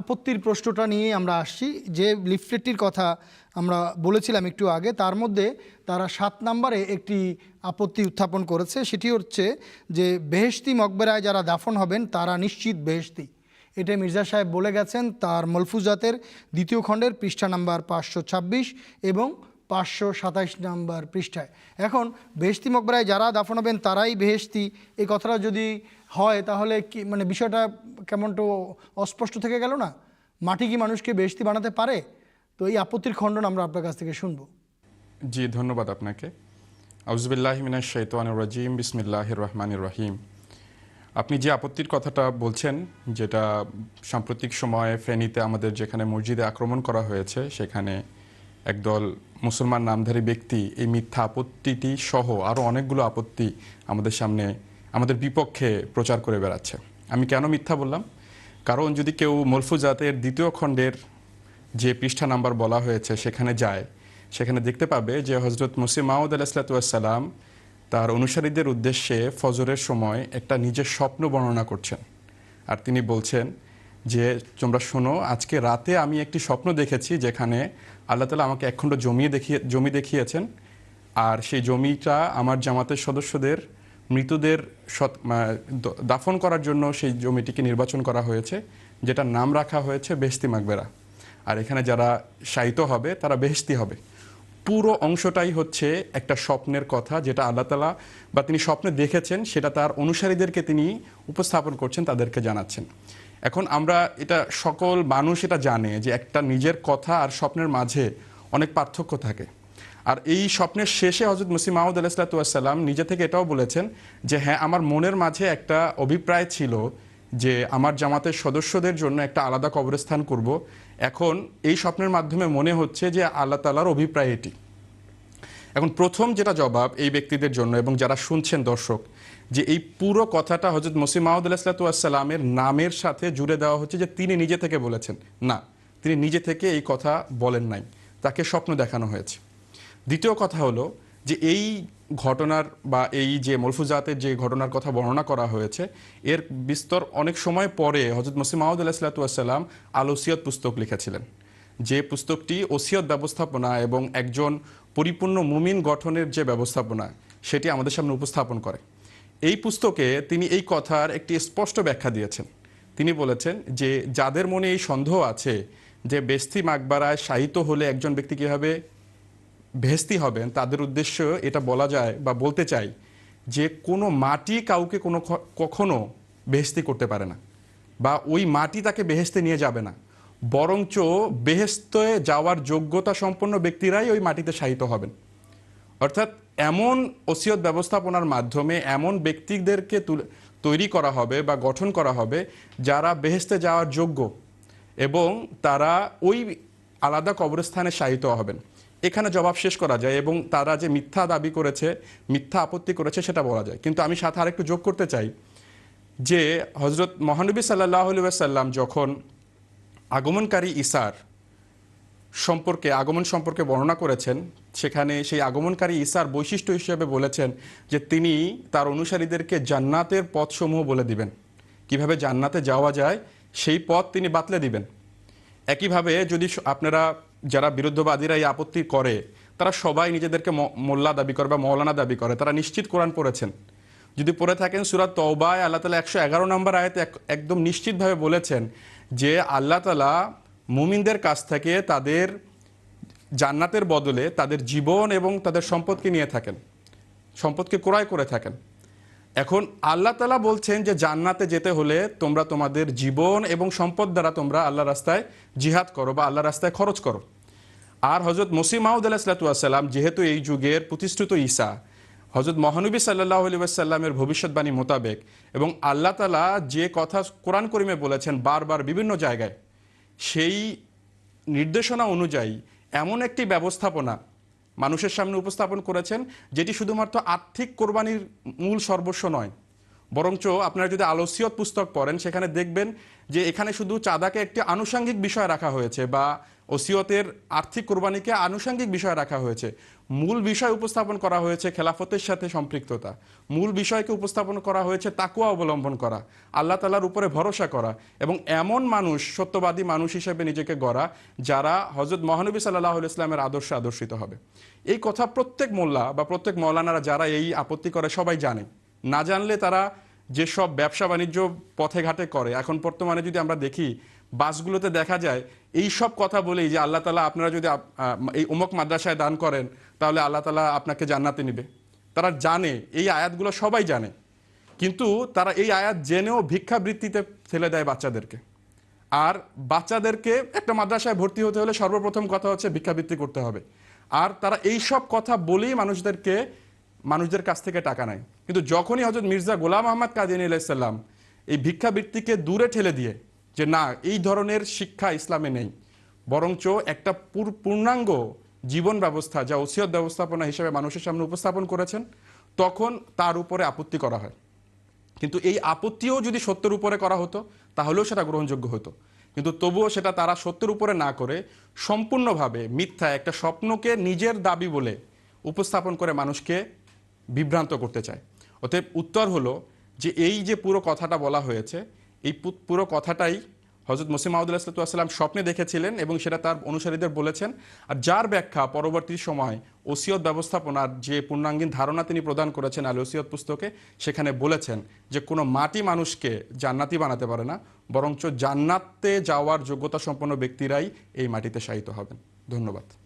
আপত্তির প্রশ্নটা নিয়ে আমরা আসছি। যে লিফলেটটির কথা আমরা বলেছিলাম একটু আগে, তার মধ্যে তারা সাত নম্বরে একটি আপত্তি উত্থাপন করেছে। সেটি হচ্ছে যে বেহেস্তি মকবেরায় যারা দাফন হবেন, তারা নিশ্চিত বেহেস্তি এটা মির্জা সাহেব বলে গেছেন, তার মলফুজাতের দ্বিতীয় খণ্ডের পৃষ্ঠা নাম্বার পাঁচশো ছাব্বিশ এবং পাঁচশো সাতাইশ নাম্বার পৃষ্ঠায়। এখন বেহেশতি মকবরায় যারা দাফন হবেন, তারাই বেহেশতি। এই কথাটা যদি হয়, তাহলে কি মানে বিষয়টা কেমন তো অস্পষ্ট থেকে গেল না? মাটি কি মানুষকে বেহেশতি বানাতে পারে? তো এই আপত্তির খণ্ডন আমরা আপনার কাছ থেকে শুনব। জি, ধন্যবাদ আপনাকে। আউজবিল্লাহ মিনাশ শৈতান রাজিম বিসমিল্লাহ রহমানির রহিম। আপনি যে আপত্তির কথাটা বলছেন, যেটা সাম্প্রতিক সময়ে ফেনীতে আমাদের যেখানে মসজিদে আক্রমণ করা হয়েছে, সেখানে একদল মুসলমান নামধারী ব্যক্তি, এই মিথ্যা আপত্তিটি সহ আরও অনেকগুলো আপত্তি আমাদের সামনে, আমাদের বিপক্ষে প্রচার করে বেড়াচ্ছে। আমি কেন মিথ্যা বললাম? কারণ যদি কেউ মলফুজাতের দ্বিতীয় খণ্ডের যে পৃষ্ঠা নাম্বার বলা হয়েছে, সেখানে যায়, সেখানে দেখতে পাবে যে হজরত মুসিম মাউদ আলাহিসাল্লাম তার অনুসারীদের উদ্দেশ্যে ফজরের সময় একটা নিজের স্বপ্ন বর্ণনা করছেন। আর তিনি বলছেন যে তোমরা শোনো, আজকে রাতে আমি একটি স্বপ্ন দেখেছি যেখানে আল্লাহ তালা আমাকে একখণ্ড জমি দেখিয়ে, জমি দেখিয়েছেন। আর সেই জমিটা আমার জামাতের সদস্যদের, মৃতদের দাফন করার জন্য সেই জমিটিকে নির্বাচন করা হয়েছে, যেটার নাম রাখা হয়েছে বেহস্তি মাকবেরা। আর এখানে যারা শায়িত হবে, তারা বেহেস্তি হবে। পুরো অংশটাই হচ্ছে একটা স্বপ্নের কথা, যেটা আল্লাহ তালা বা তিনি স্বপ্নে দেখেছেন, সেটা তার অনুসারীদেরকে তিনি উপস্থাপন করছেন, তাদেরকে জানাচ্ছেন। এখন আমরা এটা সকল মানুষ এটা জানে যে একটা নিজের কথা আর স্বপ্নের মাঝে অনেক পার্থক্য থাকে। আর এই স্বপ্নের শেষে হজরত মুসিম মাহমুদ আলাহিসাল্লাম নিজে থেকে এটাও বলেছেন যে হ্যাঁ আমার মনের মাঝে একটা অভিপ্রায় ছিল যে আমার জামাতের সদস্যদের জন্য একটা আলাদা কবরস্থান করব। এখন এই স্বপ্নের মাধ্যমে মনে হচ্ছে যে আল্লাহ তালার অভিপ্রায় এটি। এখন প্রথম যেটা জবাব এই ব্যক্তিদের জন্য এবং যারা শুনছেন দর্শক, যে এই পুরো কথাটা হজরত মসিম মাহমুদ আলাহিসাল্লামের নামের সাথে জুড়ে দেওয়া হচ্ছে যে তিনি নিজে থেকে বলেছেন। না, তিনি নিজে থেকে এই কথা বলেন নাই। তাকে স্বপ্ন দেখানো হয়েছে। দ্বিতীয় কথা হলো যে এই ঘটনার বা এই যে মলফুজাতের যে ঘটনার কথা বর্ণনা করা হয়েছে, এর বিস্তর অনেক সময় পরে হজরত মসিম মাহমুদ আলাহিসাল্লাম আল ওসিয়ত পুস্তক লিখেছিলেন। যে পুস্তকটি ওসিয়ত ব্যবস্থাপনা এবং একজন পরিপূর্ণ মুমিন গঠনের যে ব্যবস্থাপনা, সেটি আমাদের সামনে উপস্থাপন করে। এই পুস্তকে তিনি এই কথার একটি স্পষ্ট ব্যাখ্যা দিয়েছেন। তিনি বলেছেন যে, যাদের মনে এই সন্দেহ আছে যে বেস্তি মাকবারায় শায়িত হলে একজন ব্যক্তি কীভাবে ভেস্তি হবেন, তাদের উদ্দেশ্য এটা বলা যায় বা বলতে চাই যে, কোনো মাটি কাউকে কোনো কখনো বেহেস্তি করতে পারে না বা ওই মাটি তাকে বেহেস্তে নিয়ে যাবে না। বরঞ্চ বেহেস্তে যাওয়ার যোগ্যতা সম্পন্ন ব্যক্তিরাই ওই মাটিতে শায়িত হবেন। অর্থাৎ এমন ওসিয়ত ব্যবস্থাপনার মাধ্যমে এমন ব্যক্তিদেরকে তৈরি করা হবে বা গঠন করা হবে যারা বেহেস্তে যাওয়ার যোগ্য এবং তারা ওই আলাদা কবরস্থানে শায়িত হবেন। এখানে জবাব শেষ করা যায় এবং তারা যে মিথ্যা দাবি করেছে, মিথ্যা আপত্তি করেছে সেটা বলা যায়। কিন্তু আমি সাথে আরেকটু যোগ করতে চাই যে হজরত মহানবী সাল্লাহ আলু সাল্লাম যখন আগমনকারী ইসার সম্পর্কে, আগমন সম্পর্কে বর্ণনা করেছেন। সেখানে সেই আগমনকারী ঈসার বৈশিষ্ট্য হিসেবে বলেছেন যে তিনি তার অনুসারীদেরকে জান্নাতের পথসমূহ বলে দিবেন। কীভাবে জান্নাতে যাওয়া যায়, সেই পথ তিনি বাতলে দিবেন। একইভাবে যদি আপনারা, যারা বিরুদ্ধবাদীরা এই আপত্তি করে, তারা সবাই নিজেদেরকে মোল্লা দাবি করে বা মৌলানা দাবি করে, তারা নিশ্চিত কোরআন পড়েছেন। যদি পড়ে থাকেন সুরাত তওবায়, আল্লাহ তালা একশো এগারো নম্বর আয়তে এক- একদম নিশ্চিতভাবে বলেছেন যে আল্লাহ তালা মুমিনদের কাছ থেকে তাদের জান্নাতের বদলে তাদের জীবন এবং তাদের সম্পদকে নিয়ে থাকেন। সম্পদকে ক্রয় করে থাকেন। এখন আল্লাহ তালা বলছেন যে জান্নাতে যেতে হলে তোমরা তোমাদের জীবন এবং সম্পদ দ্বারা তোমরা আল্লাহ রাস্তায় জিহাদ করো বা আল্লাহ রাস্তায় খরচ করো। আর হজরত মসিম মাউদ আলাহিসাল্লাম যেহেতু এই যুগের প্রতিষ্ঠিত ঈসা হজরত মহানবী সাল্লাহ আলী ভবিষ্যৎবাণী মোতাবেক এবং আল্লাহ তালা যে কথা কোরআন করিমে বলেছেন বারবার বিভিন্ন জায়গায়, সেই নির্দেশনা অনুযায়ী এমন একটি ব্যবস্থাপনা মানুষের সামনে উপস্থাপন করেছেন, যেটি শুধুমাত্র আর্থিক কোরবানির মূল সর্বস্ব নয়। বরঞ্চ আপনারা যদি আলোসিয়ত পুস্তক পড়েন, সেখানে দেখবেন যে এখানে শুধু চাঁদাকে একটি আনুষঙ্গিক বিষয় রাখা হয়েছে বা ওসিয়তের আর্থিক কোরবানিকে আনুষঙ্গিক বিষয় রাখা হয়েছে। মূল বিষয় উপস্থাপন করা হয়েছে খেলাফতের সাথে সম্পৃক্ততা। মূল বিষয়কে উপস্থাপন করা হয়েছে তাকুয়া অবলম্বন করা, আল্লাহ তালার উপরে ভরসা করা এবং এমন মানুষ, সত্যবাদী মানুষ হিসেবে নিজেকে গড়া যারা হজরত মহানবী সাল্লাহ ইসলামের আদর্শে আদর্শিত হবে। এই কথা প্রত্যেক মোল্লা বা প্রত্যেক মৌলানারা যারা এই আপত্তি করে সবাই জানে। না জানলে তারা যেসব ব্যবসা বাণিজ্য পথে ঘাটে করে, এখন বর্তমানে যদি আমরা দেখি, বাসগুলোতে দেখা যায় এই সব কথা বলেই যে আল্লাহ তালা আপনারা যদি এই উমক মাদ্রাসায় দান করেন, তাহলে আল্লাহ তালা আপনাকে জান্নাতে নিবে। তারা জানে, এই আয়াতগুলো সবাই জানে। কিন্তু তারা এই আয়াত জেনেও ভিক্ষাবৃত্তিতে ফেলে দেয় বাচ্চাদেরকে। আর বাচ্চাদেরকে একটা মাদ্রাসায় ভর্তি হতে হলে সর্বপ্রথম কথা হচ্ছে ভিক্ষাবৃত্তি করতে হবে। আর তারা এই সব কথা বলেই মানুষদেরকে, মানুষদের কাছ থেকে টাকা নেয়। কিন্তু যখনই হজরত মির্জা গোলাম আহমদ কাদিনী আলাইসাল্লাম এই ভিক্ষাবৃত্তিকে দূরে ঠেলে দিয়ে যে না, এই ধরনের শিক্ষা ইসলামে নেই। বরঞ্চ একটা পূর- পূর্ণাঙ্গ জীবন ব্যবস্থা যা ওসিয়ত ব্যবস্থাপনা হিসেবে মানুষের সামনে উপস্থাপন করেছেন, তখন তার উপরে আপত্তি করা হয়। কিন্তু এই আপত্তিও যদি সত্যের উপরে করা হতো, তাহলেও সেটা গ্রহণযোগ্য হতো। কিন্তু তবুও সেটা তারা সত্যের উপরে না করে সম্পূর্ণভাবে মিথ্যা একটা স্বপ্নকে নিজের দাবি বলে উপস্থাপন করে মানুষকে বিভ্রান্ত করতে চায়। অতএব উত্তর হলো যে, এই যে পুরো কথাটা বলা হয়েছে এই পুরো কথাটাই হজরত মুসিম মাহদুল্লাহাম স্বপ্নে দেখেছিলেন এবং সেটা তার অনুসারীদের বলেছেন। আর যার ব্যাখ্যা পরবর্তী সময় ওসিয়ত ব্যবস্থাপনার যে পূর্ণাঙ্গীন ধারণা তিনি প্রদান করেছেন আল ওসিয়ত পুস্তকে, সেখানে বলেছেন যে কোনো মাটি মানুষকে জান্নাতি বানাতে পারে না, বরঞ্চ জান্নাতে যাওয়ার যোগ্যতা সম্পন্ন ব্যক্তিরাই এই মাটিতে শায়িত হবেন। ধন্যবাদ।